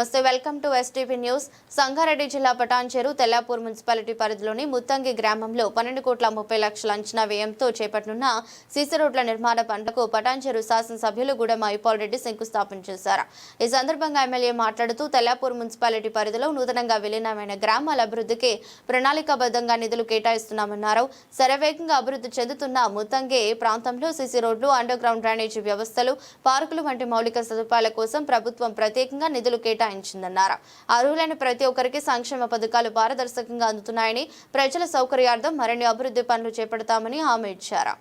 నమస్తే welcome to STV news Sangareddy జిల్లా Patancheru Tellapur municipality పరిధిలోని ముత్తంగి గ్రామంలో పన్నెండు కోట్ల ముప్పై లక్షల అంచనా వ్యయంతో చేపట్టనున్న సీసీ రోడ్ల నిర్మాణ పనులకు పటాన్చెరు శాసనసభ్యులు గూడెం ఐపాల్ రెడ్డి శంకుస్థాపన చేశారు. ఈ సందర్భంగా ఎమ్మెల్యే మాట్లాడుతూ తెల్లాపూర్ మున్సిపాలిటీ పరిధిలో నూతనంగా విలీనమైన గ్రామాల అభివృద్ధికి ప్రణాళికాబద్ధంగా నిధులు కేటాయిస్తున్నామన్నారు. శరవేగంగా అభివృద్ధి చెందుతున్న ముత్తంగి ప్రాంతంలో సీసీ రోడ్లు అండర్ గ్రౌండ్ డ్రైనేజీ వ్యవస్థలు పార్కులు వంటి మౌలిక సదుపాయాల కోసం ప్రభుత్వం ప్రత్యేకంగా నిధులు కేటాయించిందన్నారు. అర్హులైన ప్రతి ఒక్కరికి సంక్షేమ పథకాలు పారదర్శకంగా అందుతున్నాయని ప్రజల సౌకర్యార్థం మరిన్ని అభివృద్ధి పనులు చేపడతామని హామీ ఇచ్చారు.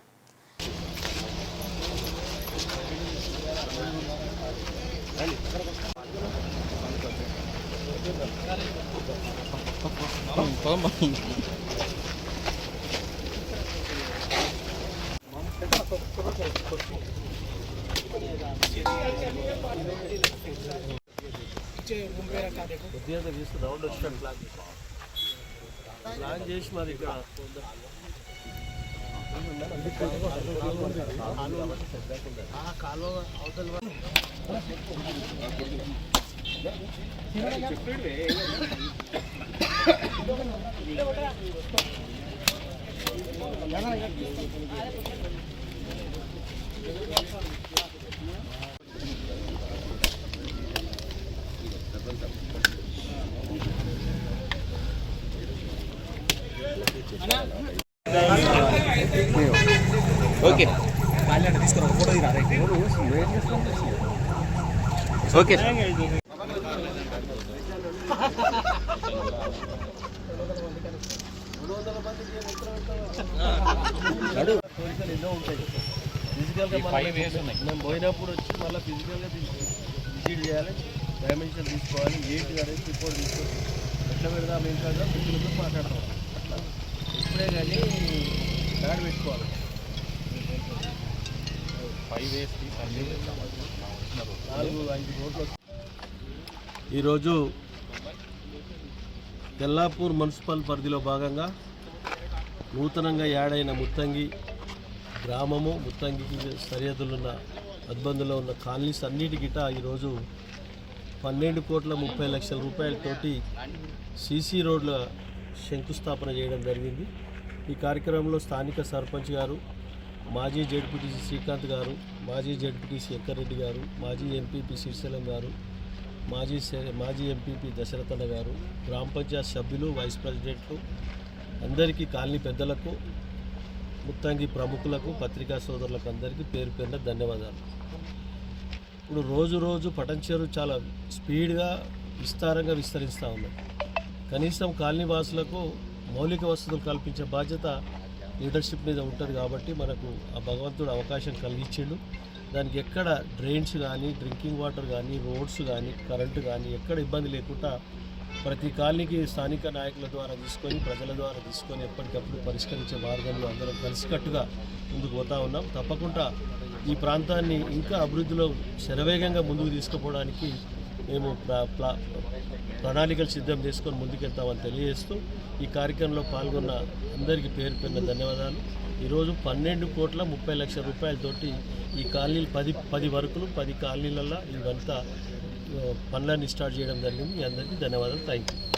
ఉద్యోగం చేసి రౌండ్ వచ్చిన ప్లాన్ ప్లాన్ చేసి మరి ఇక్కడ ఆ కాలువ అవతల ఓకే. ఓకే. కోరికలు ఎన్నో ఉంటాయి ఫిజికల్గా మనం పోయినప్పుడు వచ్చి మళ్ళీ ఫిజికల్గా విజిట్ చేయాలి. డైమెన్షన్ తీసుకోవాలి. ఏంటి అనేది రిపోర్ట్ తీసుకోవాలి. ఎట్లా పెడదాం ఏం కాదా మాట్లాడతాం. ఇప్పుడే కానీ దాడి పెట్టుకోవాలి. నాలుగు ఐదు రోడ్లు ఈరోజు తెల్లాపూర్ మున్సిపల్ పరిధిలో భాగంగా నూతనంగా యాడైన ముత్తంగి గ్రామము ముత్తంగికి సరిహద్దులున్న అద్బందులో ఉన్న కాలనీస్ అన్నిటి గిట ఈరోజు పన్నెండు కోట్ల ముప్పై లక్షల రూపాయలతోటి సీసీ రోడ్ల శంకుస్థాపన చేయడం జరిగింది. ఈ కార్యక్రమంలో స్థానిక సర్పంచ్ గారు మాజీ జడ్పీటీసీ శ్రీకాంత్ గారు మాజీ జడ్పీటీసీ శంకర్రెడ్డి గారు మాజీ ఎంపీపీ శ్రీశైలం గారు మాజీ మాజీ ఎంపీపీ దశరథన్న గారు గ్రామ పంచాయత్ సభ్యులు వైస్ ప్రెసిడెంట్లు అందరికీ కాలనీ పెద్దలకు ముత్తంగి ప్రముఖులకు పత్రికా సోదరులకు అందరికీ పేరు పేరున ధన్యవాదాలు. ఇప్పుడు రోజు రోజు పటంచేరు చాలా స్పీడ్గా విస్తారంగా విస్తరిస్తూ ఉన్నాయి కనీసం కాలనీ వాసులకు మౌలిక వసతులు కల్పించే బాధ్యత లీడర్షిప్ మీద ఉంటుంది కాబట్టి మనకు ఆ భగవంతుడు అవకాశం కలిగించిండు. దానికి ఎక్కడ డ్రైన్స్ కానీ డ్రింకింగ్ వాటర్ కానీ రోడ్స్ కానీ కరెంటు కానీ ఎక్కడ ఇబ్బంది లేకుండా ప్రతి కాలనీకి స్థానిక నాయకుల ద్వారా తీసుకొని ప్రజల ద్వారా తీసుకొని ఎప్పటికప్పుడు పరిష్కరించే మార్గంలో అందరం కలిసికట్టుగా ముందుకు పోతా ఉన్నాం. తప్పకుండా ఈ ప్రాంతాన్ని ఇంకా అభివృద్ధిలో శరవేగంగా ముందుకు తీసుకుపోవడానికి మేము ప్రణాళికలు సిద్ధం చేసుకొని ముందుకెళ్తామని తెలియజేస్తూ ఈ కార్యక్రమంలో పాల్గొన్న అందరికీ పేరు పేరున ధన్యవాదాలు. ఈరోజు పన్నెండు కోట్ల ముప్పై లక్షల రూపాయలతోటి ఈ కాలనీలు పది పది వరకులు పది కాలనీలలో ఇవంతా పనులన్నీ స్టార్ట్ చేయడం జరిగింది. మీ అందరికీ ధన్యవాదాలు. Thank you